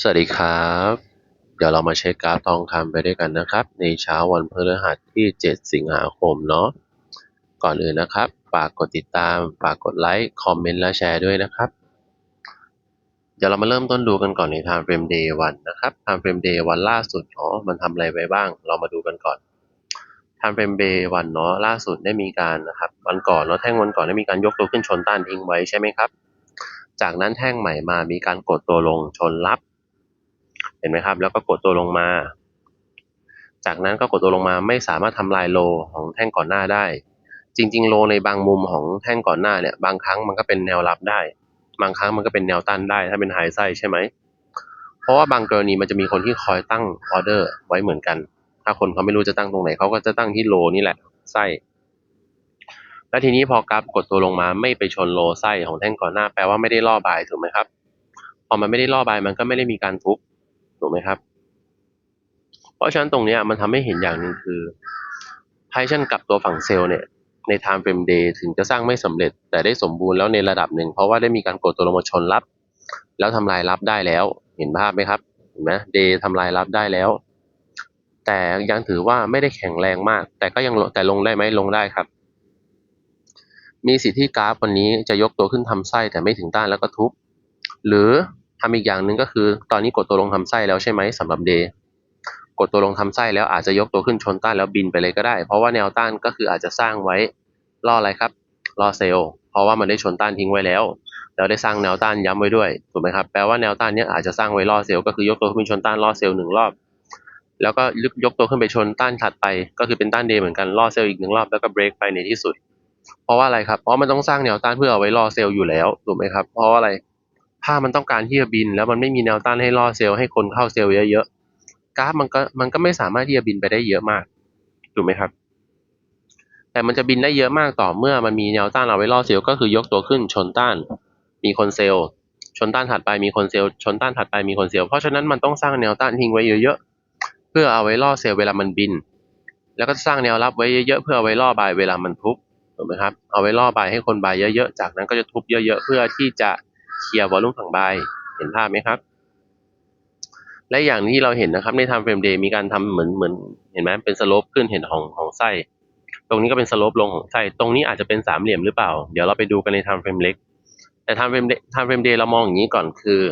สวัสดีครับ เดี๋ยวเรามาเช็คกราฟทองคำไปด้วยกันนะครับ ในเช้าวันพฤหัสที่ 7 สิงหาคมเนาะก่อนอื่นนะครับ ฝากกดติดตาม ฝากกดไลค์ คอมเมนต์และแชร์ด้วยนะครับ เดี๋ยวเรามาเริ่มต้นดูกันก่อนใน Time Frame Day วันนะครับ Time Frame Day วันล่าสุดเนาะมันทำอะไรไว้บ้าง เรามาดูกันก่อน Time Frame Day วันเนาะล่าสุดได้มีการนะครับวันก่อนเนาะแท่งวันก่อนได้มีการยกตัวขึ้นชนต้านทิ้งไว้ใช่ไหมครับ จากนั้นแท่งใหม่มามีการกดตัวลงชนรับ ห็นไหมครับ แล้วก็กดตัวลงมา จากนั้นก็กดตัวลงมาไม่สามารถทำลายโลของแท่งก่อนหน้าได้ จริง ๆ โลในบางมุมของแท่งก่อนหน้าเนี่ยบางครั้งมันก็เป็นแนวรับได้ บางครั้งมันก็เป็นแนวต้านได้ ถ้าเป็นไฮไซใช่ไหมเพราะว่าบางกรณีมันจะมีคนที่คอยตั้งออเดอร์ไว้เหมือนกัน ถ้าคนเขาไม่รู้จะตั้งตรงไหนเขาก็จะตั้งที่โลนี่แหละไส้แล้วทีนี้พอกราฟกดตัวลงมาไม่ไปชนโลไส้ของแท่งก่อนหน้าแปลว่าไม่ได้ล่อบายถูกไหมครับ พอมันไม่ได้ล่อบายมันก็ไม่ได้มีการทุบ ถูกไหมครับ เพราะฉะนั้นตรงนี้มันทำให้เห็นอย่างหนึ่งคือไพชันกับตัวฝั่งเซลล์เนี่ยใน time frame day ถึงจะสร้างไม่สำเร็จ แต่ได้สมบูรณ์แล้วในระดับหนึ่ง เพราะว่าได้มีการกดตัวลงมาชนรับ แล้วทำลายรับได้แล้ว เห็นภาพไหมครับเห็นไหม day ทำลายรับได้แล้ว แต่ยังถือว่าไม่ได้แข็งแรงมาก แต่ก็ยังแต่ลงได้ไหมลงได้ครับ มีสิทธิ์ที่กราฟวันนี้จะยกตัวขึ้นทำไส้แต่ไม่ถึงต้านแล้วก็ทุบ หรือ ทำอีกอย่างหนึ่งก็คือ ตอนนี้กดตัวลงทำไส้แล้วใช่ไหมสำหรับเดย์กดตัวลงทำไส้แล้วอาจจะยกตัวขึ้นชนต้านแล้วบินไปเลยก็ได้ เพราะว่าแนวต้านก็คืออาจจะสร้างไว้ล่ออะไรครับล่อเซลล์เพราะว่ามันได้ชนต้านทิ้งไว้แล้วแล้วได้สร้างแนวต้านย้ำไว้ด้วยถูกไหมครับแปลว่าแนวต้านนี้อาจจะสร้างไว้ล่อเซลล์ก็คือยกตัวขึ้นชนต้านล่อเซลล์หนึ่งรอบ แล้วก็ยกตัวขึ้นไปชนต้านถัดไป ก็คือเป็นต้านเดย์เหมือนกันล่อเซลล์อีกหนึ่งรอบแล้วก็เบรกไปในที่สุด เพราะว่าอะไรครับเพราะมันต้องสร้างแนวต้านเพื่อเอาไว้ล่อเซลล์อยู่แล้วถูกไหมครับเพราะอะไร ถ้ามันต้องการที่จะบิน แล้วมันไม่มีแนวต้านให้ล่อเซลล์ให้คนเข้าเซลล์เยอะๆกราฟมันก็มันก็ไม่สามารถที่จะบินไปได้เยอะมากถูกไหมครับ แต่มันจะบินได้เยอะมากต่อเมื่อมันมีแนวต้านเอาไว้ล่อเซลล์ก็คือยกตัวขึ้นชนต้าน มีคนเซลล์ชนต้านถัดไปมีคนเซลล์ชนต้านถัดไปมีคนเซลล์เพราะฉะนั้นมันต้องสร้างแนวต้านทิ้งไว้เยอะๆเพื่อเอาไว้ล่อเซลล์เวลามันบิน แล้วก็สร้างแนวรับไว้เยอะๆเพื่อเอาไว้ล่อบายเวลามันทุบถูกไหมครับเอาไว้ล่อบายให้คนบายเยอะๆจากนั้นก็จะทุบเยอะ ๆ เพื่อที่จะ เคลียร์วอลลุ่มฝั่งบายเห็นภาพไหมครับ และอย่างที่เราเห็นนะครับใน time frame day มีการทำเหมือนเหมือนเห็นไหมเป็นสโลปขึ้นเห็นของของไส้ ตรงนี้ก็เป็นสโลปลงของไส้ ตรงนี้อาจจะเป็นสามเหลี่ยมหรือเปล่า เดี๋ยวเราไปดูกันใน time frame เล็ก แต่ time frame day time frame day เรามองอย่างนี้ก่อนคือ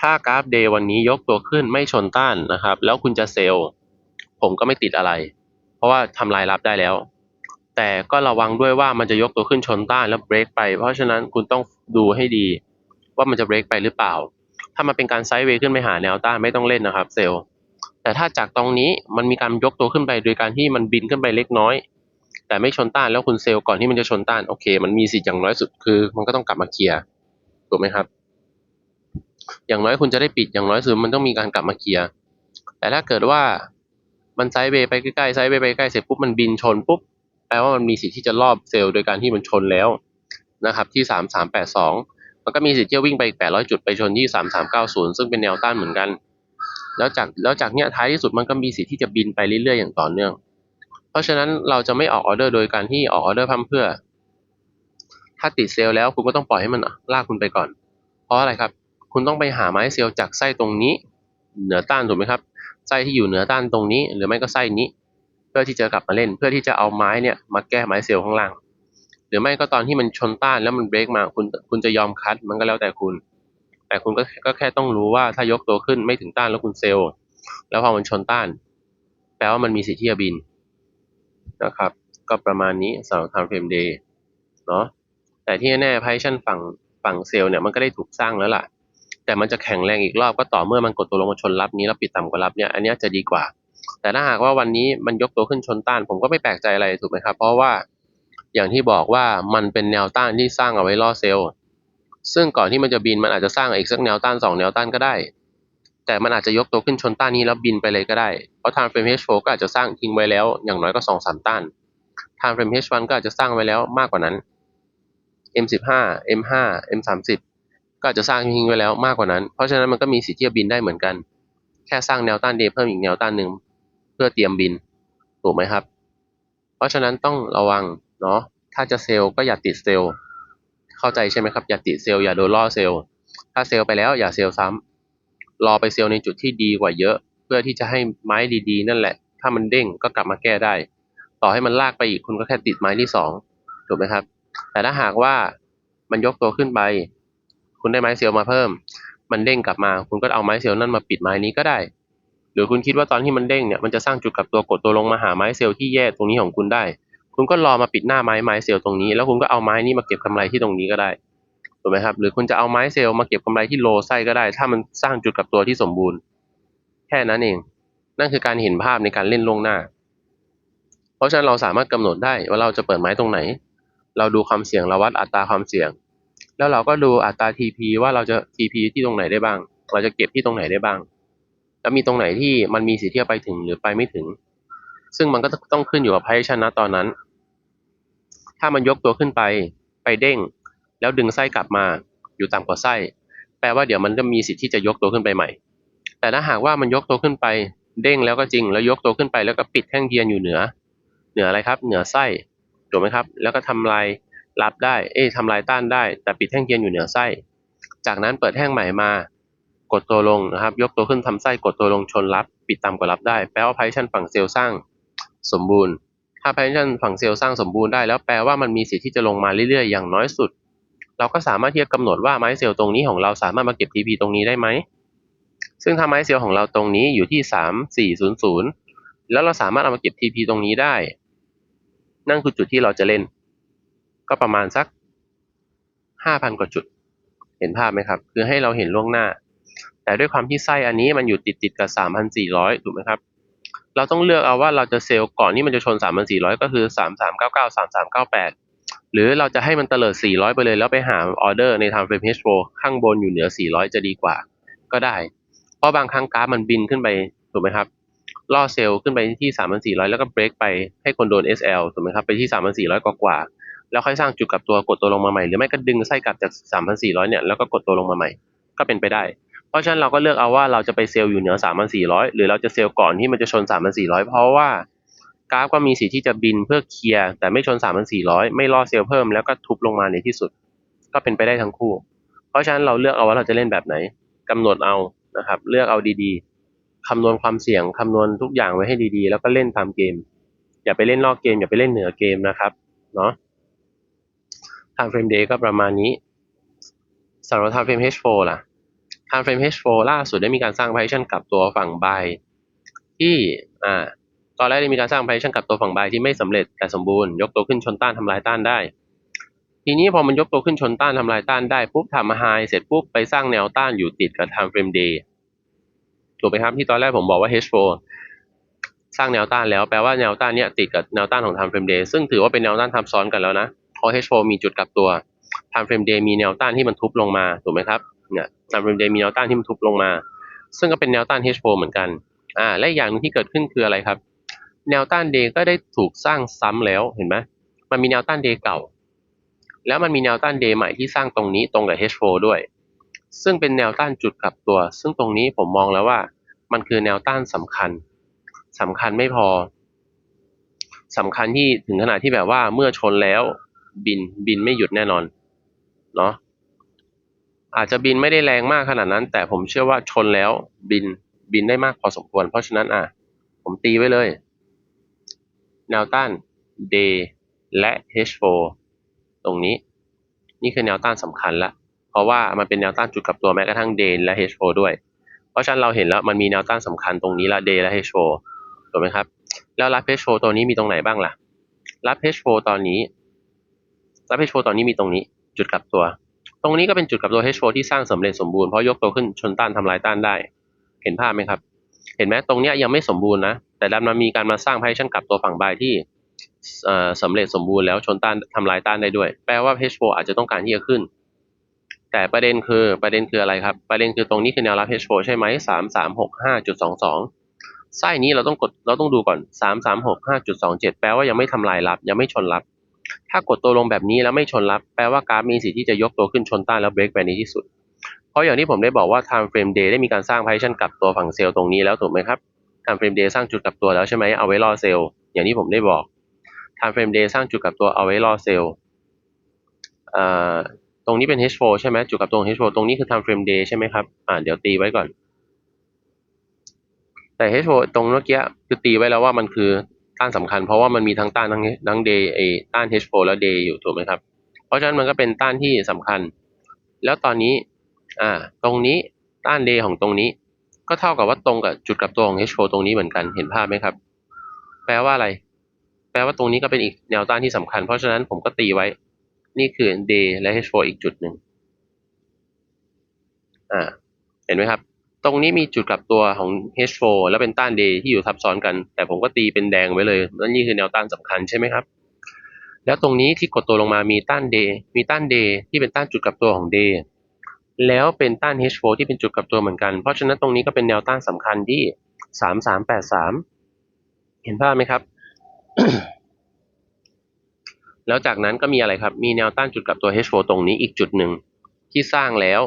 ถ้ากราฟ day วันนี้ยกตัวขึ้นไม่ชนต้านนะครับ แล้วคุณจะเซลล์ผมก็ไม่ติดอะไร เพราะว่าทำลายรับได้แล้วแต่ก็ระวังด้วยว่ามันจะยกตัวขึ้นชนต้านแล้วเบรกไป เพราะฉะนั้นคุณต้อง ดูให้ดี ว่ามันจะเบรกไปหรือเปล่า ถ้ามันเป็นการไซด์เวย์ขึ้นไปหาแนวต้านไม่ต้องเล่นนะครับ เซลล์ แต่ถ้าจากตรงนี้มันมีการยกตัวขึ้นไปโดยการที่มันบินขึ้นไปเล็กน้อย แต่ไม่ชนต้านแล้วคุณเซลล์ก่อนที่มันจะชนต้านโอเค มันมีสิทธิ์อย่างน้อยสุดคือ มันก็ต้องกลับมาเคลียร์ถูกไหมครับ อย่างน้อยคุณจะได้ปิดอย่างน้อยสุดมันต้องมีการกลับมาเคลียร์แต่ถ้าเกิดว่ามันไซด์เวย์ไปใกล้ๆไซด์เวย์ไปใกล้เสร็จปุ๊บมันบินชนปุ๊บแปลว่ามันมีสิทธิ์ที่จะรอบเซลล์โดยการที่มันชนแล้ว นะครับที่สามสามแปดสองมันก็มีสิทธิ์ที่จะวิ่งไปอีกแปดร้อยจุดไปชนที่สามสามเก้าศูนย์ซึ่งเป็นแนวต้านเหมือนกัน แล้วจากแล้วจากเนี้ยท้ายที่สุดมันก็มีสิทธิ์ที่จะบินไปเรื่อยๆอย่างต่อเนื่อง เพราะฉะนั้นเราจะไม่ออกออเดอร์โดยการที่ออกออเดอร์พั่มเพื่อ ถ้าติดเซลล์แล้วคุณก็ต้องปล่อยให้มันลากคุณไปก่อน เพราะอะไรครับ คุณต้องไปหาไม้เซลล์จากไส้ตรงนี้ เหนือต้านถูกไหมครับไส้ที่อยู่เหนือต้านตรงนี้ หรือไม่ก็ไส้นี้ เพื่อที่จะกลับมาเล่น เพื่อที่จะเอาไม้เนี่ยมาแก้ไม้เซลล์ข้างล่าง หรือไม่ก็ตอนที่มันชนต้านแล้วมันเบรกมาคุณคุณจะยอมคัดมันก็แล้วแต่คุณ แต่คุณก็ก็แค่ต้องรู้ว่าถ้ายกตัวขึ้นไม่ถึงต้านแล้วคุณเซลล์แล้วพอมันชนต้าน แปลว่ามันมีสิทธิ์ที่จะบินนะครับ ก็ประมาณนี้สำหรับ time frame day เนาะแต่ที่แน่ไพชันฝั่งฝั่งเซลล์เนี่ยมันก็ได้ถูกสร้างแล้วล่ะ แต่มันจะแข็งแรงอีกรอบก็ต่อเมื่อมันกดตัวลงมาชนรับนี้แล้วปิดต่ำกว่ารับเนี่ยอันนี้จะดีกว่า แต่ถ้าหากว่าวันนี้มันยกตัวขึ้นชนต้าน ผมก็ไม่แปลกใจอะไรถูกไหมครับ เพราะว่า อย่างที่บอกว่ามันเป็นแนวต้านที่สร้างเอาไว้ล่อเซลล์ ซึ่งก่อนที่มันจะบินมันอาจจะสร้างอีกสักแนวต้านสองแนวต้านก็ได้ แต่มันอาจจะยกตัวขึ้นชนต้านนี้แล้วบินไปเลยก็ได้ เพราะ time frame H4 ก็อาจจะสร้างทิ้งไว้แล้วอย่างน้อยก็สองสามต้าน time frame H1 ก็อาจจะสร้างไว้แล้วมากกว่านั้น M15 M5 M30 ก็อาจจะสร้างทิ้งไว้แล้วมากกว่านั้น เพราะฉะนั้นมันก็มีสิทธิ์ที่จะบินได้เหมือนกัน แค่สร้างแนวต้านเดเพิ่มอีกแนวต้านหนึ่งเพื่อเตรียมบิน ถูกไหมครับ เพราะฉะนั้นต้องระวัง เนาะถ้าจะเซลล์ก็อย่าติดเซลล์ เข้าใจใช่ไหมครับ อย่าติดเซลล์อย่าโดนล่อเซลล์ ถ้าเซลล์ไปแล้วอย่าเซลล์ซ้รอไปเซลล์ในจุดที่ดีกว่าเยอะ เพื่อที่จะให้ไม้ดีๆ นั่นแหละ ถ้ามันเด้งก็กลับมาแก้ได้ ต่อให้มันลากไปอีกคุณก็แค่ติดไม้ที่สองถูกไหมครับ แต่ถ้าหากว่ามันยกตัวขึ้นไป คุณได้ไม้เซลล์มาเพิ่ม มันเด้งกลับมา คุณก็เอาไม้เซลล์นั่นมาปิดไม้นี้ก็ได้ หรือคุณคิดว่าตอนที่มันเด้งเนี่ยมันจะสร้างจุดกลับตัวกดตัวลงมาหาไม้เซลล์ที่แย่ตรงนี้ของคุณได้ คุณก็รอมาปิดหน้าไม้ไม้เซลล์ตรงนี้ แล้วคุณก็เอาไม้นี้มาเก็บกำไรที่ตรงนี้ก็ได้ถูกไหมครับ หรือคุณจะเอาไม้เซลล์มาเก็บกำไรที่โลไส้ก็ได้ ถ้ามันสร้างจุดกับตัวที่สมบูรณ์ แค่นั้นเอง นั่นคือการเห็นภาพในการเล่นล่วงหน้า เพราะฉะนั้นเราสามารถกำหนดได้ว่าเราจะเปิดไม้ตรงไหน เราดูความเสี่ยงเราวัดอัตราความเสี่ยง แล้วเราก็ดูอัตรา TP ว่าเราจะ TP ที่ตรงไหนได้บ้าง เราจะเก็บที่ตรงไหนได้บ้าง แล้วมีตรงไหนที่มันมีสิทธิ์ที่จะไปถึงหรือไปไม่ถึง ซึ่งมันก็ต้องขึ้นอยู่กับไพ่ชันนะตอนนั้น ถ้ามันยกตัวขึ้นไป ไปเด้ง แล้วดึงไส้กลับมา อยู่ต่ำกว่าไส้ แปลว่าเดี๋ยวมันจะมีสิทธิ์ที่จะยกตัวขึ้นไปใหม่ แต่ถ้าหากว่ามันยกตัวขึ้นไป เด้งแล้วก็จริง แล้วยกตัวขึ้นไป แล้วก็ปิดแท่งเทียนอยู่เหนือ เหนืออะไรครับ เหนือไส้ถูกไหมครับ แล้วก็ทำลายรับได้ เอ้ยทำลายต้านได้ แต่ปิดแท่งเทียนอยู่เหนือไส้ จากนั้นเปิดแท่งใหม่มา กดตัวลงนะครับ ยกตัวขึ้นทำไส้ กดตัวลงชนรับ ปิดต่ำกว่ารับได้ แปลว่าไพชันฝั่งเซลล์สร้าง สมบูรณ์ ถ้าไพชันฝั่งเซลล์สร้างสมบูรณ์ได้แล้วแปลว่ามันมีสิทธิ์ที่จะลงมาเรื่อยๆ อย่างน้อยสุด เราก็สามารถที่จะกำหนดว่าไม้เซลล์ตรงนี้ของเราสามารถมาเก็บ TP ตรงนี้ได้ไหม ซึ่งถ้าไม้เซลล์ของเราตรงนี้อยู่ที่สามสี่ศูนย์ศูนย์แล้วเราสามารถเอามาเก็บ TP ตรงนี้ได้ นั่นคือจุดที่เราจะเล่น ก็ประมาณสักห้าพันกว่าจุด เห็นภาพไหมครับ คือให้เราเห็นล่วงหน้า แต่ด้วยความที่ไส้อันนี้มันอยู่ติดติดกับสามพันสี่ร้อยถูกไหมครับ เราต้องเลือกเอาว่าเราจะเซลล์ก่อนที่มันจะชนสามพันสี่ร้อยก็คือสามสามเก้าเก้าสามสามเก้าแปดหรือเราจะให้มันเตลิดสี่ร้อยไปเลย แล้วไปหาออเดอร์ใน time frame H4 ข้างบนอยู่เหนือสี่ร้อยจะดีกว่า ก็ได้ เพราะบางครั้งกราฟมันบินขึ้นไปถูกไหมครับล่อเซลล์ขึ้นไปที่สามพันสี่ร้อยแล้วก็เบรกไปให้คนโดน SL ถูกไหมครับไปที่สามพันสี่ร้อยกว่าๆแล้วค่อยสร้างจุดกลับตัวกดตัวลงมาใหม่หรือไม่ก็ดึงไส้กลับจากสามพันสี่ร้อยเนี่ยแล้วก็กดตัวลงมาใหม่ ก็เป็นไปได้ เพราะฉะนั้นเราก็เลือกเอาว่าเราจะไปเซลล์อยู่เหนือสามพันสี่ร้อยหรือเราจะเซลล์ก่อนที่มันจะชนสามพันสี่ร้อยเพราะว่ากราฟก็มีสิทธิ์ที่จะบินเพื่อเคลียร์แต่ไม่ชนสามพันสี่ร้อยไม่ล่อเซลล์เพิ่มแล้วก็ทุบลงมาในที่สุด ก็เป็นไปได้ทั้งคู่ เพราะฉะนั้นเราเลือกเอาว่าเราจะเล่นแบบไหนกำหนดเอานะครับ เลือกเอาดีๆคำนวณความเสี่ยงคำนวณทุกอย่างไว้ให้ดีๆ แล้วก็เล่นตามเกม อย่าไปเล่นนอกเกม อย่าไปเล่นเหนือเกมนะครับเนาะ time frame day ก็ประมาณนี้สำหรับ time frame H4 ล่ะ time frame H4 ล่าสุดได้มีการสร้าง partition กับตัวฝั่ง buy ที่อ่าตอนแรกได้มีการสร้าง partition กับตัวฝั่ง buy ที่ไม่สำเร็จแต่สมบูรณ์ยกตัวขึ้นชนต้านทำลายต้านได้ ทีนี้พอมันยกตัวขึ้นชนต้านทำลายต้านได้ปุ๊บทำมา high เสร็จปุ๊บไปสร้างแนวต้านอยู่ติดกับ time frame day ถูกไหมครับที่ตอนแรกผมบอกว่า H4 สร้างแนวต้านแล้วแปลว่าแนวต้านเนี้ยติดกับแนวต้านของ time frame day ซึ่งถือว่าเป็นแนวต้านทับซ้อนกันแล้วนะเพราะ H4 มีจุดกลับตัว time frame day มีแนวต้านที่มันทุบลงมาถูกไหมครับ เนี่ย time frame day มีแนวต้านที่มันทุบลงมา ซึ่งก็เป็นแนวต้าน H4 เหมือนกันอ่าและอย่างหนึงที่เกิดขึ้นคืออะไรครับ แนวต้าน day ก็ได้ถูกสร้างซ้ำแล้วเห็นไหมมันมีแนวต้าน day เก่า แล้วมันมีแนวต้าน day ใหม่ที่สร้างตรงนี้ตรงกับ H4 ด้วย ซึ่งเป็นแนวต้านจุดกลับตัว ซึ่งตรงนี้ผมมองแล้วว่ามันคือแนวต้านสำคัญสำคัญไม่พอสำคัญที่ถึงขนาดที่แบบว่าเมื่อชนแล้วบินบินไม่หยุดแน่นอนเนาะ อาจจะบินไม่ได้แรงมากขนาดนั้น แต่ผมเชื่อว่าชนแล้วบินบินได้มากพอสมควร เพราะฉะนั้นอะ ผมตีไว้เลย แนวต้าน day และ h4 ตรงนี้ นี่คือแนวต้านสำคัญละ เพราะว่ามันเป็นแนวต้านจุดกลับตัวแม้กระทั่ง day และ h4 ด้วย เพราะฉะนั้นเราเห็นแล้วมันมีแนวต้านสำคัญตรงนี้ละ day และ h4 ถูกไหมครับ แล้วรับ h4 ตัวนี้มีตรงไหนบ้างล่ะ รับ h4 ตอนนี้ รับ h4 ตอนนี้มีตรงนี้ จุดกลับตัว ตรงนี้ก็เป็นจุดกับตัว h4 ที่สร้างสำเร็จสมบูรณ์เพราะยกตัวขึ้นชนต้านทำลายต้านได้ เห็นภาพไหมครับ เห็นไหมตรงนี้ยังไม่สมบูรณ์นะ แต่ดันมามีการมาสร้างไพชั่นกับตัวฝั่งบายที่สำเร็จสมบูรณ์แล้วชนต้านทำลายต้านได้ด้วย แปลว่า H4 อาจจะต้องการที่จะขึ้น แต่ประเด็นคือประเด็นคืออะไรครับ ประเด็นคือตรงนี้คือแนวรับ H4 ใช่ไหมสามสามหกห้าจุดสองสองไส้นี้เราต้องกดเราต้องดูก่อนสามสามหกห้าจุดสองเจ็ดแปลว่ายังไม่ทำลายรับยังไม่ชนรับ ถ้ากดตัวลงแบบนี้แล้วไม่ชนรับแปลว่ากราฟมีสิทธิ์ที่จะยกตัวขึ้นชนต้านแล้วเบรกไปในที่สุด เพราะอย่างที่ผมได้บอกว่า time frame day ได้มีการสร้าง partition กลับตัวฝั่งเซลล์ตรงนี้แล้วถูกไหมครับ time frame day สร้างจุดกลับตัวแล้วใช่ไหมเอาไว้ล่อเซลล์อย่างที่ผมได้บอก time frame day สร้างจุดกลับตัวเอาไว้ล่อเซลล์ตรงนี้เป็น H4 ใช่ไหมจุดกลับตัวของ H4 ตรงนี้คือ time frame day ใช่ไหมครับอ่าเดี๋ยวตีไว้ก่อนแต่ H4 ตรงเมื่อกี้คือตีไว้แล้วว่ามันคือ ต้านสำคัญ เพราะว่ามันมีทั้งต้านทั้งทั้ง day ไอ้ต้าน H4 แล้ว day อยู่ถูกไหมครับ เพราะฉะนั้นมันก็เป็นต้านที่สำคัญ แล้วตอนนี้อ่าตรงนี้ต้าน day ของตรงนี้ ก็เท่ากับว่าตรงกับจุดกลับตัวของ H4 ตรงนี้เหมือนกันเห็นภาพไหมครับ แปลว่าอะไร แปลว่าตรงนี้ก็เป็นอีกแนวต้านที่สำคัญ เพราะฉะนั้นผมก็ตีไว้ นี่คือ day และ H4 อีกจุดหนึ่งอ่าเห็นไหมครับ ตรงนี้มีจุดกลับตัวของ H4 แล้วเป็นต้าน D ที่อยู่ทับซ้อนกัน แต่ผมก็ตีเป็นแดงไว้เลยนั่นนี่คือแนวต้านสำคัญใช่ไหมครับ แล้วตรงนี้ที่กดตัวลงมามีต้าน D มีต้าน D ที่เป็นต้านจุดกลับตัวของ D แล้วเป็นต้าน H4 ที่เป็นจุดกลับตัวเหมือนกัน เพราะฉะนั้นตรงนี้ก็เป็นแนวต้านสำคัญที่สามสามแปดสามเห็นภาพไหมครับ แล้วจากนั้นก็มีอะไรครับ มีแนวต้านจุดกลับตัว H4 ตรงนี้อีกจุดหนึ่งที่สร้างแล้ว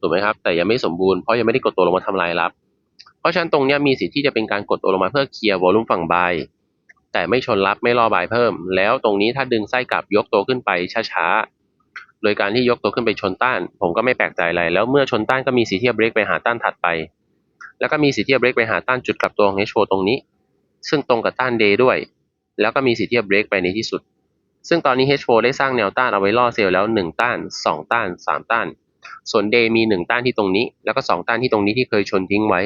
ถูกไหมครับ แต่ยังไม่สมบูรณ์เพราะยังไม่ได้กดตัวลงมาทำลายรับ เพราะฉะนั้นตรงนี้มีสิทธิ์ที่จะเป็นการกดตัวลงมาเพื่อเคลียร์วอลุ่มฝั่งบายแต่ไม่ชนรับไม่รอบายเพิ่ม แล้วตรงนี้ถ้าดึงไส้กลับยกตัวขึ้นไปช้าๆโดยการที่ยกตัวขึ้นไปชนต้าน ผมก็ไม่แปลกใจอะไร แล้วเมื่อชนต้านก็มีสิทธิ์ที่จะเบรกไปหาต้านถัดไป แล้วก็มีสิทธิ์ที่จะเบรกไปหาต้านจุดกลับตัวของ H4 ตรงนี้ ซึ่งตรงกับต้าน Day ด้วย แล้วก็มีสิทธิ์ที่จะเบรกไปในที่สุดซึ่งตอนนี้ H4 ได้สร้างแนวต้านเอาไว้ล่อเซลล์แล้ว 1 ต้าน 2 ต้าน 3 ต้าน ส่วน Day มี 1 ต้านที่ตรงนี้ แล้วก็ 2 ต้านที่ตรงนี้ที่เคยชนทิ้งไว้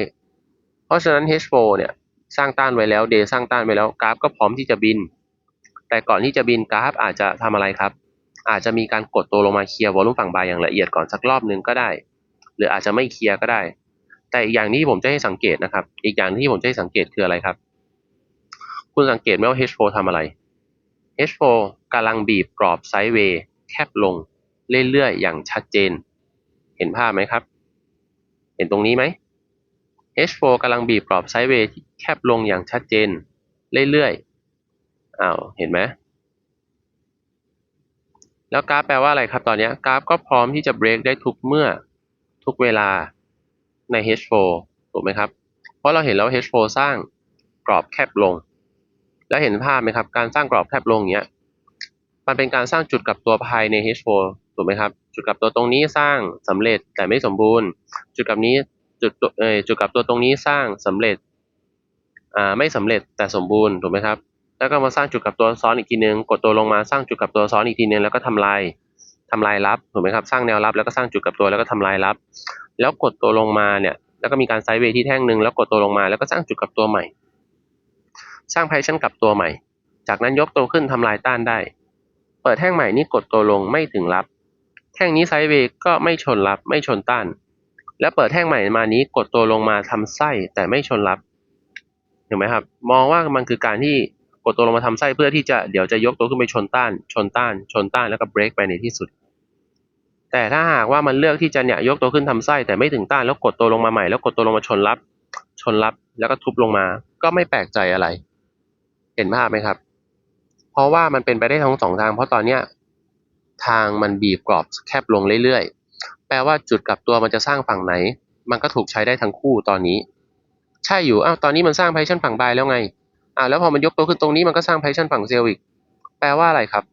เพราะฉะนั้น H4 เนี่ยสร้างต้านไว้แล้ว Day สร้างต้านไว้แล้วกราฟก็พร้อมที่จะบิน แต่ก่อนที่จะบินกราฟอาจจะทำอะไรครับ อาจจะมีการกดตัวลงมาเคลียร์วอลุ่มฝั่งบายอย่างละเอียดก่อนสักรอบนึงก็ได้ หรืออาจจะไม่เคลียร์ก็ได้ แต่อีกอย่างที่ผมจะให้สังเกตนะครับ อีกอย่างที่ผมจะให้สังเกตคืออะไรครับ คุณสังเกตไหมว่า H4 ทำอะไร H4 กำลังบีบกรอบไซด์เวย์แคบลงเรื่อยๆอย่างชัดเจน ห็นภาพไหมครับ เห็นตรงนี้ไหม H4 กำลังบีบกรอบไซด์เวย์ที่แคบลงอย่างชัดเจน เรื่อยๆ อ้าว เห็นไหม แล้วกราฟแปลว่าอะไรครับตอนนี้กราฟก็พร้อมที่จะเบรกได้ทุกเมื่อทุกเวลาใน H4 ถูกไหมครับ เพราะเราเห็นแล้ว H4 สร้างกรอบแคบลง แล้วเห็นภาพไหมครับ การสร้างกรอบแคบลงอย่างเงี้ย มันเป็นการสร้างจุดกับตัวภายใน H4 ถูกไหมครับ จุดกลับตัวตรงนี้สร้างสำเร็จแต่ไม่สมบูรณ์ จุดกลับนี้จุดเอจุดกลับตัวตรงนี้สร้างสำเร็จอ่าไม่สำเร็จแต่สมบูรณ์ถูกไหมครับ แล้วก็มาสร้างจุดกลับตัวซ้อนอีกทีนึง กดตัวลงมาสร้างจุดกลับตัวซ้อนอีกทีนึงแล้วก็ทำลายทำลายรับถูกไหมครับสร้างแนวรับแล้วก็สร้างจุดกลับตัวแล้วก็ทำลายรับ แล้วกดตัวลงมาเนี่ยแล้วก็มีการไซด์เวย์ที่แท่งหนึ่งแล้วกดตัวลงมาแล้วก็สร้างจุดกลับตัวใหม่ สร้างไพชั่นกลับตัวใหม่ จากนั้นยกตัวขึ้นทำลายต้านได้ เปิดแท่งใหม่นี่กดตัวลงไม่ถึงรับ แท่งนี้ไซด์เวย์ก็ไม่ชนรับไม่ชนต้าน แล้วเปิดแท่งใหม่มานี้กดตัวลงมาทำไส้แต่ไม่ชนรับเห็นไหมครับ มองว่ามันคือการที่กดตัวลงมาทำไส้เพื่อที่จะเดี๋ยวจะยกตัวขึ้นไปชนต้าน ชนต้าน ชนต้านแล้วก็เบรกไปในที่สุด แต่ถ้าหากว่ามันเลือกที่จะเนี่ยยกตัวขึ้นทำไส้แต่ไม่ถึงต้านแล้วกดตัวลงมาใหม่แล้วกดตัวลงมาชนรับ ชนรับแล้วก็ทุบลงมา ก็ไม่แปลกใจอะไร เห็นภาพไหมครับ เพราะว่ามันเป็นไปได้ทั้งสองทาง เพราะตอนเนี้ย ทางมันบีบกรอบแคบลงเรื่อยๆ แปลว่าจุดกลับตัวมันจะสร้างฝั่งไหน มันก็ถูกใช้ได้ทั้งคู่ตอนนี้ ใช่อยู่อ้าวตอนนี้มันสร้างไพชั่นฝั่งบายแล้วไงอ่าวแล้วพอมันยกตัวขึ้นตรงนี้มันก็สร้างไพชั่นฝั่งเซลล์อีก แปลว่าอะไรครับ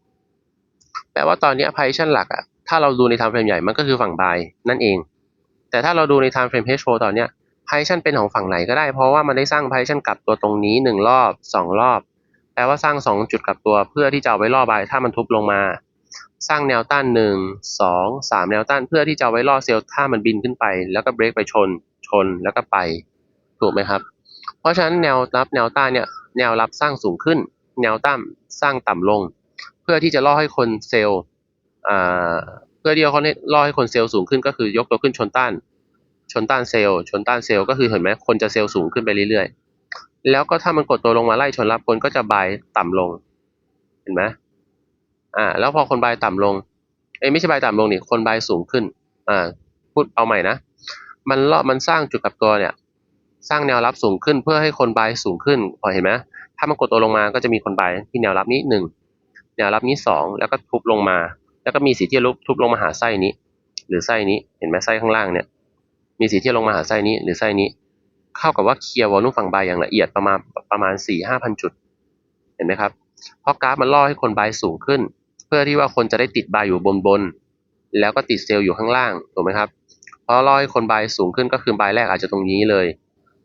แปลว่าตอนนี้ไพชั่นหลักอะถ้าเราดูในไทม์เฟรมใหญ่มันก็คือฝั่งบายนั่นเอง แต่ถ้าเราดูในไทม์เฟรม H4 ตอนเนี้ยไพชั่นเป็นของฝั่งไหนก็ได้ เพราะว่ามันได้สร้างไพชั่นกลับตัวตรงนี้หนึ่งรอบสองรอบ แปลว่าสร้างสองจุดกลับตัวเพื่อที่จะเอาไว้ล่อบายถ้ามันทุบลงมา สร้างแนวต้านหนึ่งสองสามแนวต้านเพื่อที่จะไว้ล่อเซลล์ถ้ามันบินขึ้นไป แล้วก็เบรกไปชนชนแล้วก็ไปถูกไหมครับ เพราะฉะนั้นแนวรับแนวต้านเนี่ยแนวรับสร้างสูงขึ้น แนวต้านสร้างต่ำลง เพื่อที่จะล่อให้คนเซลล์อ่าเพื่อที่จะล่อให้คนเซลล์สูงขึ้นก็คือยกตัวขึ้นชนต้าน ชนต้านเซลล์ชนต้านเซลล์ก็คือเห็นไหมคนจะเซลล์สูงขึ้นไปเรื่อยๆ แล้วก็ถ้ามันกดตัวลงมาไล่ชนรับคนก็จะบายต่ำลง เห็นไหม อ่าแล้วพอคนบายต่ำลงเอ้ไม่ใช่บายต่ำลงนี่คนบายสูงขึ้นอ่าพูดเอาใหม่นะ มันเลาะมันสร้างจุดกลับตัวเนี่ย สร้างแนวรับสูงขึ้นเพื่อให้คนบายสูงขึ้นพอเห็นไหมถ้ามันกดตัวลงมาก็จะมีคนบายที่แนวรับนี้หนึ่งแนวรับนี้สองแล้วก็ทุบลงมา แล้วก็มีสีที่ลุกทุบลงมาหาไส้นี้ หรือไส้นี้เห็นไหมไส้ข้างล่างเนี่ย มีสีที่ลงมาหาไส้นี้ หรือไส้นี้เข้ากับว่าเคลียร์วอลลุ่มฝั่งบายอย่างละเอียดประมาณประมาณสี่ห้าพันจุด เห็นไหมครับเพราะกราฟมันล่อให้คนบายสูงขึ้น พื่อที่ว่าคนจะได้ติดบายอยู่บนบน แล้วก็ติดเซลล์อยู่ข้างล่างถูกไหมครับ เพราะล่อให้คนบายสูงขึ้นก็คือบายแรกอาจจะตรงนี้เลย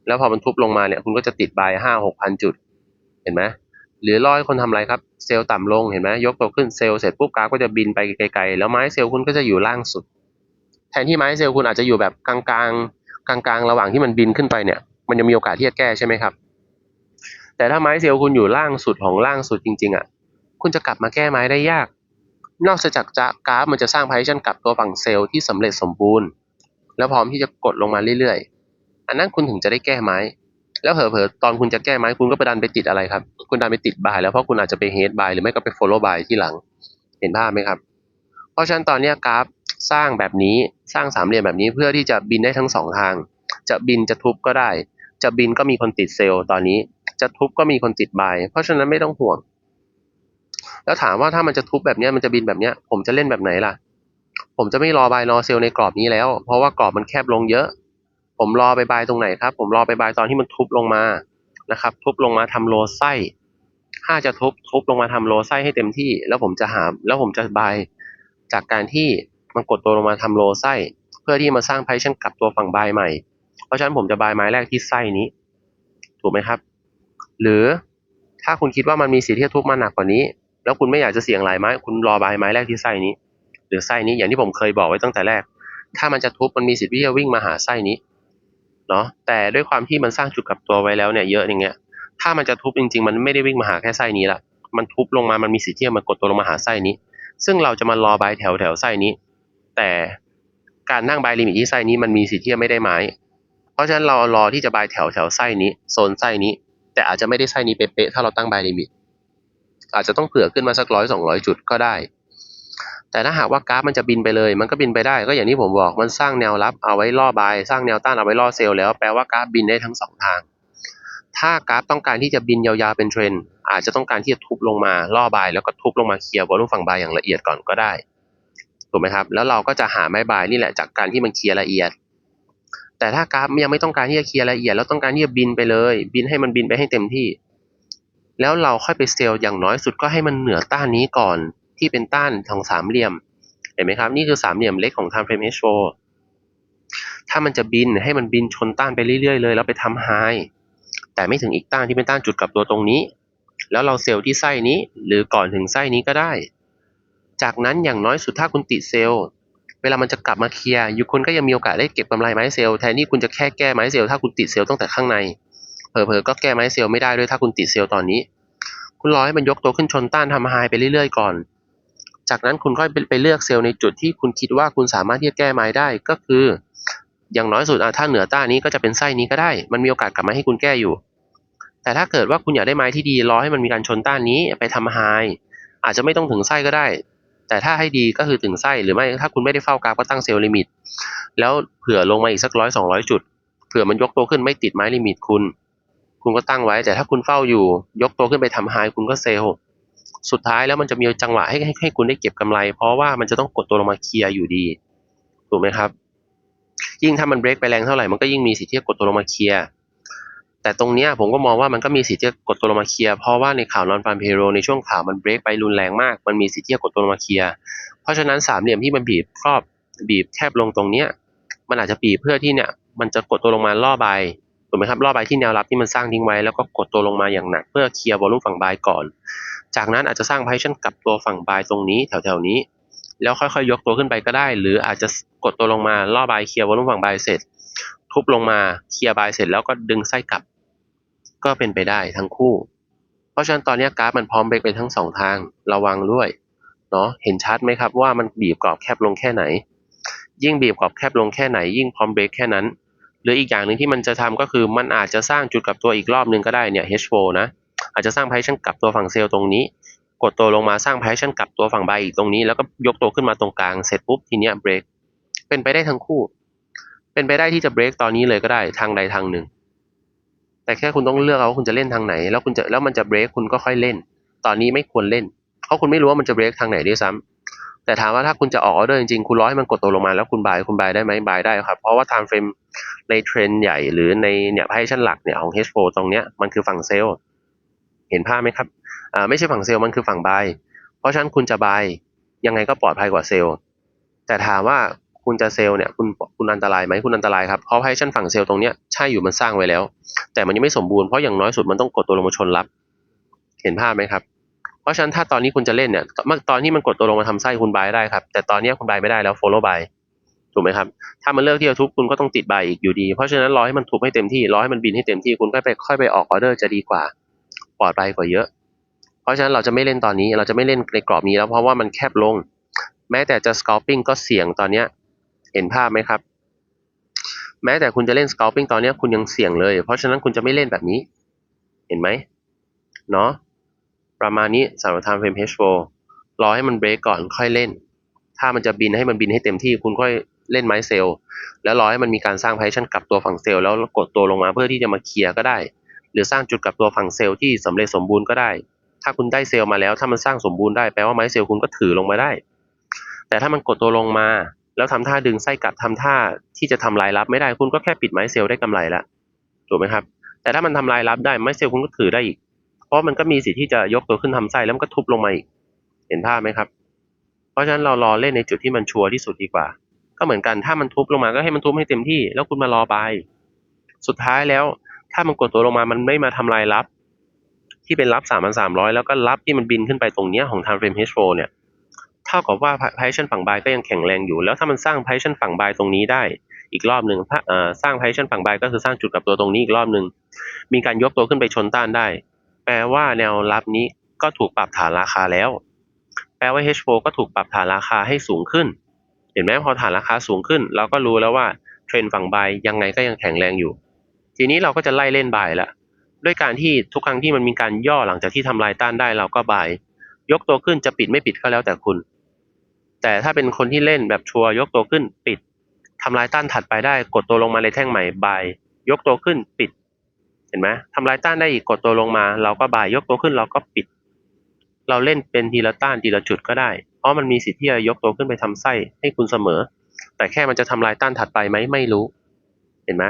แล้วพอมันทุบลงมาเนี่ยคุณก็จะติดบายห้าหกพันจุด เห็นไหมหรือรอให้คนทำอะไรครับเซลล์ต่ำลงเห็นไหมยกตัวขึ้นเซลล์เสร็จปุ๊บกราฟก็จะบินไปไกลๆแล้วไม้เซลล์คุณก็จะอยู่ล่างสุด แทนที่ไม้เซลล์คุณอาจจะอยู่แบบกลางๆกลางๆ ระหว่างที่มันบินขึ้นไปเนี่ยมันยังมีโอกาสที่จะแก้ใช่ไหมครับ แต่ถ้าไม้เซลล์คุณอยู่ล่างสุดของล่างสุดจริงๆอะคุณจะกลับมาแก้ไม้ได้ยาก นอกจากจะกราฟมันจะสร้างพาร์ชันกลับตัวฝั่งเซลล์ที่สำเร็จสมบูรณ์ แล้วพร้อมที่จะกดลงมาเรื่อยๆ อันนั้นคุณถึงจะได้แก้ไม้ แล้วเผลอๆ ตอนคุณจะแก้ไม้คุณก็ไปดันไปติดอะไรครับ คุณดันไปติดบายแล้วเพราะคุณอาจจะไปเฮดบายหรือไม่ก็ไปโฟล w บายที่หลัง เห็นภาพไหมครับ เพราะฉะนั้นตอนนี้กราฟสร้างแบบนี้สร้างสามเหลี่ยมแบบนี้เพื่อที่จะบินได้ทั้งสองทาง จะบินจะทุบก็ได้ จะบินก็มีคนติดเซลล์ตอนนี้ จะทุบก็มีคนติดบาย เพราะฉะนั้นไม่ต้องห่วง แล้วถามว่าถ้ามันจะทุบแบบนี้มันจะบินแบบนี้ผมจะเล่นแบบไหนล่ะ ผมจะไม่รอบายรอเซลในกรอบนี้แล้ว เพราะว่ากรอบมันแคบลงเยอะ ผมรอไปบายตรงไหนครับ ผมรอไปบายตอนที่มันทุบลงมานะครับ ทุบลงมาทำโลไส้ถ้าจะทุบทุบลงมาทำโลไส้ให้เต็มที่ แล้วผมจะหา แล้วผมจะบายจากการที่มันกดตัวลงมาทำโลไส้ เพื่อที่มาสร้างไพชั่นกลับตัวฝั่งบายใหม่ เพราะฉะนั้นผมจะบายไม้แรกที่ไส้นี้ ถูกไหมครับ หรือถ้าคุณคิดว่ามันมีสิทธิ์ที่จะทุบมาหนักกว่านี้ แล้วคุณไม่อยากจะเสี่ยงหลายไม้ คุณรอบายไม้แรกที่ไส้นี้ หรือไส้นี้อย่างที่ผมเคยบอกไว้ตั้งแต่แรก ถ้ามันจะทุบมันมีสิทธิ์ที่จะวิ่งมาหาไส้นี้เนาะแต่ด้วยความที่มันสร้างจุดกลับตัวไว้แล้วเนี่ยเยอะอย่างเงี้ย ถ้ามันจะทุบจริง ๆ มันไม่ได้วิ่งมาหาแค่ไส้นี้ละมันทุบลงมามันมีสิทธิ์ที่จะมากดตัวลงมาหาไส้นี้ ซึ่งเราจะมารอบายแถวแถวไส้นี้ แต่การนั่งบายลิมิตที่ไส้นี้มันมีสิทธิ์ที่จะไม่ได้ไม้ เพราะฉะนั้นเรารอที่จะบายแถวแถวไส้นี้โซนไส้นี้ แต่อาจจะไม่ได้ไส้นี้เป๊ะๆถ้าเราตั้งบายลิมิต อาจจะต้องเผื่อขึ้นมาสักร้อยสองร้อยจุดก็ได้ แต่ถ้าหากว่ากราฟมันจะบินไปเลย มันก็บินไปได้ ก็อย่างที่ผมบอกมันสร้างแนวรับเอาไว้ล่อบาย สร้างแนวต้านเอาไว้ล่อเซลล์แล้วแปลว่ากราฟบินได้ทั้งสองทาง ถ้ากราฟต้องการที่จะบินยาวๆเป็นเทรนอาจจะต้องการที่จะทุบลงมาล่อบายแล้วก็ทุบลงมาเคลียร์วอลุ่มฝั่งบายอย่างละเอียดก่อนก็ได้ถูกไหมครับ แล้วเราก็จะหาไม้บายนี่แหละจากการที่มันเคลียร์ละเอียด แต่ถ้ากราฟยังไม่ต้องการที่จะเคลียร์ละเอียด แล้วต้องการที่จะบินไปเลย บินให้มันบินไปให้เต็มที่ แล้วเราค่อยไปเซลล์อย่างน้อยสุดก็ให้มันเหนือต้านนี้ก่อนที่เป็นต้านของสามเหลี่ยม เห็นไหมครับ นี่คือสามเหลี่ยมเล็กของ time frame H4 ถ้ามันจะบินให้มันบินชนต้านไปเรื่อยๆเลย แล้วไปทำไฮแต่ไม่ถึงอีกต้านที่เป็นต้านจุดกลับตัวตรงนี้ แล้วเราเซลล์ที่ไส้นี้ หรือก่อนถึงไส้นี้ก็ได้ จากนั้นอย่างน้อยสุดถ้าคุณติดเซลล์ เวลามันจะกลับมาเคลียร์อยู่คุณก็ยังมีโอกาสได้เก็บกำไรไม้เซลล์แทนที่คุณจะแค่แก้ไม้เซลล์ถ้าคุณติดเซลล์ตั้งแต่ข้างใน เผลอๆก็แก้ไม้เซลล์ไม่ได้ด้วยถ้าคุณติดเซลล์ตอนนี้ คุณรอให้มันยกตัวขึ้นชนต้านทำไฮไปเรื่อยๆก่อน จากนั้นคุณค่อยไปเลือกเซลล์ในจุดที่คุณคิดว่าคุณสามารถที่จะแก้ไม้ได้ก็คือ อย่างน้อยสุดถ้าเหนือต้านนี้ก็จะเป็นไส้นี้ก็ได้ มันมีโอกาสกลับมาให้คุณแก้อยู่ แต่ถ้าเกิดว่าคุณอยากได้ไม้ที่ดีรอให้มันมีการชนต้านนี้ไปทำไฮอาจจะไม่ต้องถึงไส้ก็ได้ แต่ถ้าให้ดีก็คือถึงไส้หรือไม่ถ้าคุณไม่ได้เฝ้ากราฟก็ตั้งเซลล์ลิมิตแล้วเผื่อลงมาอีกสักร้อยสองร้อยจุดเผื่อมันยกตัวขึ้นไม่ติดไม้ลิมิตคุณ คุณก็ตั้งไว้ แต่ถ้าคุณเฝ้าอยู่ ยกตัวขึ้นไปทำไฮคุณก็เซลล์สุดท้ายแล้วมันจะมีจังหวะให้ให้ให้คุณได้เก็บกำไร เพราะว่ามันจะต้องกดตัวลงมาเคลียร์อยู่ดี ถูกไหมครับ ยิ่งถ้ามันเบรกไปแรงเท่าไหร่มันก็ยิ่งมีสิทธิ์ที่จะกดตัวลงมาเคลียร์แต่ตรงเนี้ยผมก็มองว่ามันก็มีสิทธิ์ที่จะกดตัวลงมาเคลียร์เพราะว่าในข่าวนอนฟาร์มเพโรในช่วงข่าวมันเบรกไปรุนแรงมาก มันมีสิทธิ์ที่จะกดตัวลงมาเคลียร์เพราะฉะนั้นสามเหลี่ยมที่มันบีบครอบบีบแคบลงตรงเนี้ยมันอาจจะบีบเพื่อที่เนี่ยมันจะกดตัวลงมาล่อบ ถูกไหมครับล่อบายที่แนวรับที่มันสร้างทิ้งไว้แล้วก็กดตัวลงมาอย่างหนัก เพื่อเคลียร์วอลุ่มฝั่งบายก่อน จากนั้นอาจจะสร้างไพชั่นกลับตัวฝั่งบายตรงนี้แถวๆนี้ แล้วค่อยๆยกตัวขึ้นไปก็ได้ หรืออาจจะกดตัวลงมาล่อบายเคลียร์วอลุ่มฝั่งบายเสร็จ ทุบลงมาเคลียร์บายเสร็จแล้วก็ดึงไส้กลับ ก็เป็นไปได้ทั้งคู่ เพราะฉะนั้นตอนนี้กราฟมันพร้อมเบรกไปทั้งสองทางระวังด้วยเนาะเห็นชัดไหมครับว่ามันบีบกรอบแคบลงแค่ไหน ยิ่งบีบกรอบแคบลงแค่ไหน ยิ่งพร้อมเบรกแค่นั้น หรืออีกอย่างหนึ่งที่มันจะทำก็คือมันอาจจะสร้างจุดกลับตัวอีกรอบหนึ่งก็ได้เนี่ย H4 นะอาจจะสร้างไพชั่นกลับตัวฝั่งเซลล์ตรงนี้ กดตัวลงมาสร้างไพชั่นกลับตัวฝั่งใบอีกตรงนี้ แล้วก็ยกตัวขึ้นมาตรงกลางเสร็จปุ๊บทีเนี้ยเบรกเป็นไปได้ทั้งคู่ เป็นไปได้ที่จะเบรกตอนนี้เลยก็ได้ทางใดทางหนึ่ง แต่แค่คุณต้องเลือกเอาว่าคุณจะเล่นทางไหน แล้วคุณจะแล้วมันจะเบรกคุณก็ค่อยเล่น ตอนนี้ไม่ควรเล่น เพราะคุณไม่รู้ว่ามันจะเบรกทางไหนด้วยซ้ำ แต่ถามว่าถ้าคุณจะออกออเดอร์จริงๆ คุณรอให้มันกดตัวลงมาแล้วคุณบายคุณบายได้ไหมบายได้ครับ เพราะว่า time frame ในเทรนใหญ่หรือในเนี่ยไพ่ชั้นหลักเนี่ยของ H4 ตรงเนี้ยมันคือฝั่งเซลล์เห็นภาพไหมครับอ่าไม่ใช่ฝั่งเซลล์มันคือฝั่งบายเพราะฉะนั้นคุณจะบายยังไงก็ปลอดภัยกว่าเซลล์แต่ถามว่าคุณจะเซลล์เนี่ยคุณคุณอันตรายไหมคุณอันตรายครับเพราะไพชั่นฝั่งเซลล์ตรงเนี้ยใช่อยู่มันสร้างไว้แล้ว แต่มันยังไม่สมบูรณ์เพราะอย่างน้อยสุดมันต้องกดตัวลงมาชนรับ เห็นภาพไหมครับ เพราะฉะนั้นถ้าตอนนี้คุณจะเล่นเนี่ยเมื่อตอนที่มันกดตัวลงมาทำไส้คุณบายได้ครับ แต่ตอนนี้คุณบายไม่ได้แล้ว follow by ถูกไหมครับ ถ้ามันเลิกที่จะทุบคุณก็ต้องติดบายอีกอยู่ดี เพราะฉะนั้นรอให้มันทุบให้เต็มที่ รอให้มันบินให้เต็มที่ คุณก็ไปค่อยไปออกออเดอร์จะดีกว่า ปลอดภัยกว่าเยอะ เพราะฉะนั้นเราจะไม่เล่นตอนนี้ เราจะไม่เล่นในกรอบนี้แล้ว เพราะว่ามันแคบลง แม้แต่จะ scalping ก็เสี่ยงตอนเนี้ย เห็นภาพไหมครับ แม้แต่คุณจะเล่น scalping ตอนนี้คุณยังเสี่ยงเลย เพราะฉะนั้นคุณจะไม่เล่นแบบนี้ เห็นไหมเนาะ ประมาณนี้สำหรับ time frame H4 รอให้มันเบรกก่อนค่อยเล่น ถ้ามันจะบินให้มันบินให้เต็มที่คุณค่อยเล่นไม้เซลล์แล้วรอให้มันมีการสร้างไพชั่นกลับตัวฝั่งเซลล์แล้วกดตัวลงมาเพื่อที่จะมาเคลียร์ก็ได้ หรือสร้างจุดกลับตัวฝั่งเซลล์ที่สำเร็จสมบูรณ์ก็ได้ ถ้าคุณได้เซลล์มาแล้วถ้ามันสร้างสมบูรณ์ได้แปลว่าไม้เซลล์คุณก็ถือลงมาได้ แต่ถ้ามันกดตัวลงมา แล้วทำท่าดึงไส้กลับทำท่าที่จะทำลายรับไม่ได้คุณก็แค่ปิดไม้เซลล์ได้กำไรละถูกไหมครับ แต่ถ้ามันทำลายรับได้ไม้เซลคุณก็ถือได้อีก ราะมันก็มีสิทธิ์ที่จะยกตัวขึ้นทำไส้แล้วมันก็ทุบลงมาอีก เห็นภาพไหมครับ เพราะฉะนั้นเรารอเล่นในจุดที่มันชัวร์ที่สุดดีกว่า ก็เหมือนกันถ้ามันทุบลงมาก็ให้มันทุบให้เต็มที่ แล้วคุณมารอบายสุดท้ายแล้ว ถ้ามันกดตัวลงมามันไม่มาทำลายรับ ที่เป็นรับสามพันสามร้อยแล้วก็รับที่มันบินขึ้นไปตรงเนี้ยของ time frame H4 เนี่ยเท่ากับว่า Python ฝั่งบายก็ยังแข็งแรงอยู่ แล้วถ้ามันสร้าง Python ฝั่งบายตรงนี้ได้อีกรอบหนึ่งสร้าง Python ฝั่งบายก็คือสร้างจุดกับตัวตรงนี้อีกรอบหนึ่งมีการยกตัวขึ้นไปชนต้านได้ แปลว่าแนวรับนี้ก็ถูกปรับฐานราคาแล้ว แปลว่า H4 ก็ถูกปรับฐานราคาให้สูงขึ้น เห็นไหมพอฐานราคาสูงขึ้น เราก็รู้แล้วว่าเทรนฝั่งบายยังไงก็ยังแข็งแรงอยู่ ทีนี้เราก็จะไล่เล่นบายละด้วยการที่ทุกครั้งที่มันมีการย่อหลังจากที่ทำลายต้านได้เราก็บาย ยกตัวขึ้นจะปิดไม่ปิดก็แล้วแต่คุณ แต่ถ้าเป็นคนที่เล่นแบบชัวร์ยกตัวขึ้นปิดทำลายต้านถัดไปได้กดตัวลงมาในแท่งใหม่บาย ยกตัวขึ้นปิด เห็นไหมทำลายต้านได้อีกกดตัวลงมา เราก็บายยกตัวขึ้นเราก็ปิด เราเล่นเป็นทีละต้านทีละจุดก็ได้ เพราะมันมีสิทธิ์ที่จะยกตัวขึ้นไปทำไส้ให้คุณเสมอ แต่แค่มันจะทำลายต้านถัดไปไหมไม่รู้ เห็นไหม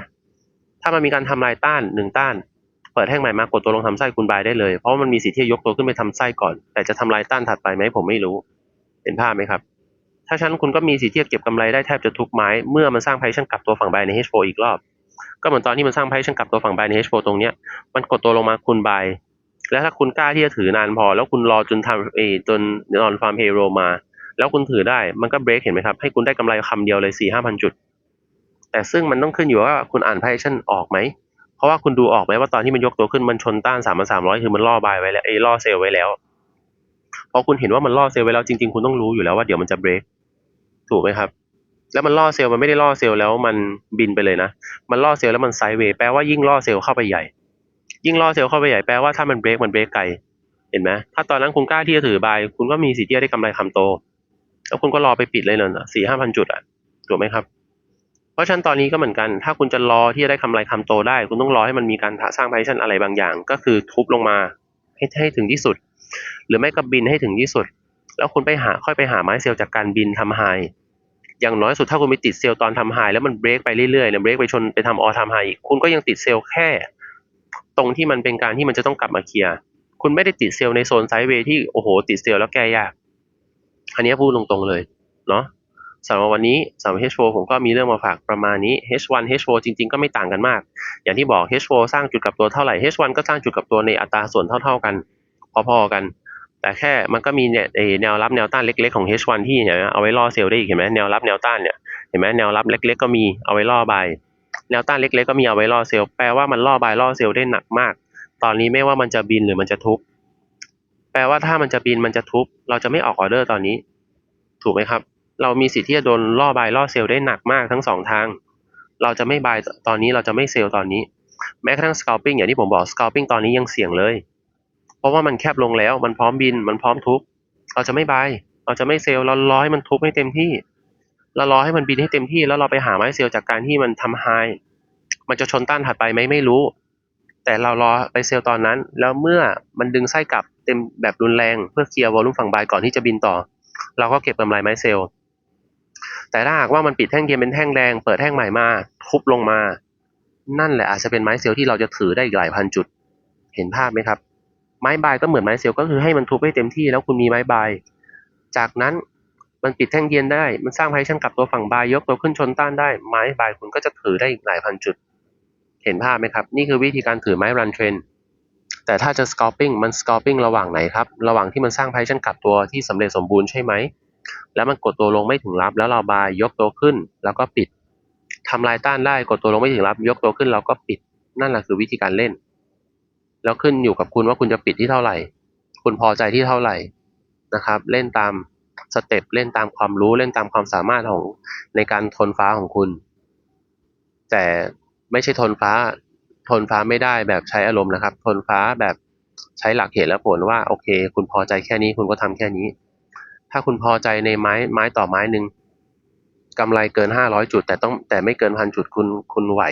ถ้ามันมีการทำลายต้านหนึ่งต้าน เปิดแท่งใหม่มากดตัวลงทำไส้คุณบายได้เลย เพราะมันมีสิทธิ์ที่จะยกตัวขึ้นไปทำไส้ก่อน แต่จะทำลายต้านถัดไปไหมผมไม่รู้ เห็นภาพไหมครับ ถ้าฉันคุณก็มีสิทธิ์ที่จะเก็บกำไรได้แทบจะทุกไม้ เมื่อมันสร้างไพชั่นกลับตัวฝั่งบายใน H4 อีกรอบ ก็เหมือนตอนที่มันสร้างไพ่ชั่นกลับตัวฝั่งบายใน H4 ตรงเนี้ยมันกดตัวลงมาคุณบายแล้วถ้าคุณกล้าที่จะถือนานพอ แล้วคุณรอจนทำเออจนนอนฟาร์มเฮโรมา แล้วคุณถือได้มันก็เบรกเห็นไหมครับให้คุณได้กำไรคำเดียวเลยสี่ห้าพันจุด แต่ซึ่งมันต้องขึ้นอยู่ว่าคุณอ่านไพ่ชั่นออกไหมเพราะว่าคุณดูออกไหมว่าตอนที่มันยกตัวขึ้นมันชนต้านสามพันสามร้อยคือมันล่อบายไว้แล้วเอล่อเซลไว้แล้วพอคุณเห็นว่ามันล่อเซลไว้แล้วจริงๆคุณต้องรู้อยู่แล้วว่าเดี๋ยวมันจะเบรกถูกไหมครับ แล้วมันล่อเซลล์มันไม่ได้ล่อเซลล์แล้วมันบินไปเลยนะ มันล่อเซลล์แล้วมันไซด์เวย์แปลว่ายิ่งล่อเซลล์เข้าไปใหญ่ ยิ่งล่อเซลล์เข้าไปใหญ่แปลว่าถ้ามันเบรกมันเบรกไกล เห็นไหมถ้าตอนนั้นคุณกล้าที่จะถือบาย คุณก็มีสิทธิ์ที่จะได้กำไรคำโต แล้วคุณก็รอไปปิดเลยเนาะสี่ห้าพันจุดอะถูกไหมครับ เพราะฉะนั้นตอนนี้ก็เหมือนกัน ถ้าคุณจะรอที่จะได้กำไรคำโตได้ คุณต้องรอให้มันมีการสร้างไพชั่นอะไรบางอย่าง ก็คือทุบลงมาให้ให้ถึงที่สุด หรือไม่ก็บินให้ถึงที่สุด แล้วคุณไปหาค่อยไปหาไม้เซลล์จากการบินทำไฮ อย่างน้อยสุดถ้าคุณไปติดเซลล์ตอนทำไฮแล้วมันเบรกไปเรื่อยๆเนี่ยเบรกไปชนไปทำออทำไฮอีกคุณก็ยังติดเซลล์แค่ ตรงที่มันเป็นการที่มันจะต้องกลับมาเคลียร์คุณไม่ได้ติดเซลล์ในโซนไซด์เวย์ที่โอ้โห ติดเซลล์แล้วแก้ยาก อันนี้พูดตรงๆเลยเนาะสำหรับวันนี้สำหรับ H4 ผมก็มีเรื่องมาฝากประมาณนี้ H1 H4 จริงๆ ก็ไม่ต่างกันมาก อย่างที่บอก H4 สร้างจุดกลับตัวเท่าไหร่ H1 ก็สร้างจุดกลับตัวในอัตราส่วนเท่า ๆกัน พอๆกัน แต่แค่มันก็มีเนี่ยแนวรับแนวต้านเล็ก ๆของ H1 ที่เนี่ยเอาไว้ล่อเซลล์ได้อีกเห็นไหมแนวรับแนวต้านเนี่ยเห็นไหมแนวรับเล็ก ๆ ก็มีเอาไว้ล่อบายแนวต้านเล็ก ๆ ก็มีเอาไว้ล่อเซลล์แปลว่ามันล่อบายล่อเซลล์ได้หนักมาก ตอนนี้ไม่ว่ามันจะบินหรือมันจะทุบแปลว่าถ้ามันจะบินมันจะทุบเราจะไม่ออกออเดอร์ตอนนี้ ถูกไหมครับ เรามีสิทธิ์ที่จะโดนล่อบายล่อเซลล์ได้หนักมากทั้งสองทาง เราจะไม่บายตอนนี้เราจะไม่เซลล์ตอนนี้แม้กระทั่ง scalping อย่างที่ผมบอก scalping ตอนนี้ยังเสี่ยงเลย ราะว่ามันแคบลงแล้ว มันพร้อมบิน มันพร้อมทุบ เราจะไม่บาย เราจะไม่เซลล์เรารอให้มันทุบให้เต็มที่ เรารอให้มันบินให้เต็มที่ แล้วเราไปหาไม้เซลล์จากการที่มันทำไฮ มันจะชนต้านถัดไปไหมไม่รู้ แต่เรารอไปเซลล์ตอนนั้น แล้วเมื่อมันดึงไส้กลับเต็มแบบรุนแรงเพื่อเคลียร์วอลุ่มฝั่งบายก่อนที่จะบินต่อ เราก็เก็บกำไรไม้เซลล์ แต่ถ้าหากว่ามันปิดแท่งเกมเป็นแท่งแดง เปิดแท่งใหม่มาทุบลงมา นั่นแหละอาจจะเป็นไม้เซลล์ที่เราจะถือได้อีกหลายพันจุด เห็นภาพไหมครับ ไม้บายก็เหมือนไม้เซลล์ก็คือให้มันทุบให้เต็มที่แล้วคุณมีไม้บาย จากนั้นมันปิดแท่งเยียนได้ มันสร้างไพชั่นกลับตัวฝั่งบายยกตัวขึ้นชนต้านได้ ไม้บายคุณก็จะถือได้อีกหลายพันจุด เห็นภาพไหมครับ นี่คือวิธีการถือไม้รันเทรนแต่ถ้าจะ scalping มัน scalping ระหว่างไหนครับ ระหว่างที่มันสร้างไพชั่นกลับตัวที่สำเร็จสมบูรณ์ใช่ไหม แล้วมันกดตัวลงไม่ถึงรับ แล้วเราบายยกตัวขึ้น แล้วก็ปิดทำลายต้านได้ กดตัวลงไม่ถึงรับ ยกตัวขึ้น แล้วก็ปิด นั่นแหละคือวิธีการเล่น แล้วขึ้นอยู่กับคุณว่าคุณจะปิดที่เท่าไหร่ คุณพอใจที่เท่าไหร่นะครับ เล่นตามสเต็ปเล่นตามความรู้เล่นตามความสามารถของในการทนฟ้าของคุณ แต่ไม่ใช่ทนฟ้า ทนฟ้าไม่ได้แบบใช้อารมณ์นะครับ ทนฟ้าแบบใช้หลักเหตุและผลว่าโอเค คุณพอใจแค่นี้คุณก็ทำแค่นี้ ถ้าคุณพอใจในไม้ไม้ต่อไม้หนึ่งกำไรเกินห้าร้อยจุด แต่ต้องแต่ไม่เกินพันจุดคุณคุณไหว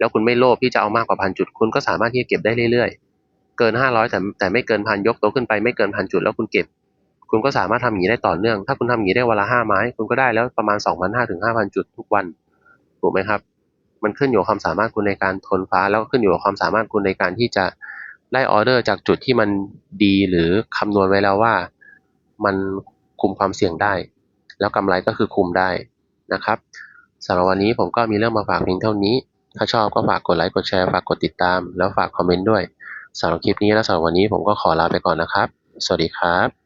แล้วคุณไม่โลภที่จะเอามากกว่าพันจุด คุณก็สามารถที่จะเก็บได้เรื่อยๆ เกินห้าร้อยแต่แต่ไม่เกินพันยกตัวขึ้นไปไม่เกินพันจุดแล้วคุณเก็บ คุณก็สามารถทำอย่างนี้ได้ต่อเนื่อง ถ้าคุณทำอย่างนี้ได้วันละห้าไม้ คุณก็ได้แล้วประมาณสองพันห้าถึงห้าพันจุดทุกวัน ถูกไหมครับ มันขึ้นอยู่ความสามารถคุณในการทนฟ้า แล้วขึ้นอยู่กับความสามารถคุณในการที่จะได้ออเดอร์จากจุดที่มันดีหรือคำนวณไว้แล้วว่า มันคุมความเสี่ยงได้ แล้วกำไรก็คือคุมได้นะครับสำหรับวันนี้ผมก็มีเรื่องมาฝากเพียงเท่านี้ ถ้าชอบก็ฝากกดไลค์กดแชร์ฝากกดติดตาม แล้วฝากคอมเมนต์ด้วยสำหรับคลิปนี้และสำหรับวันนี้ผมก็ขอลาไปก่อนนะครับ สวัสดีครับ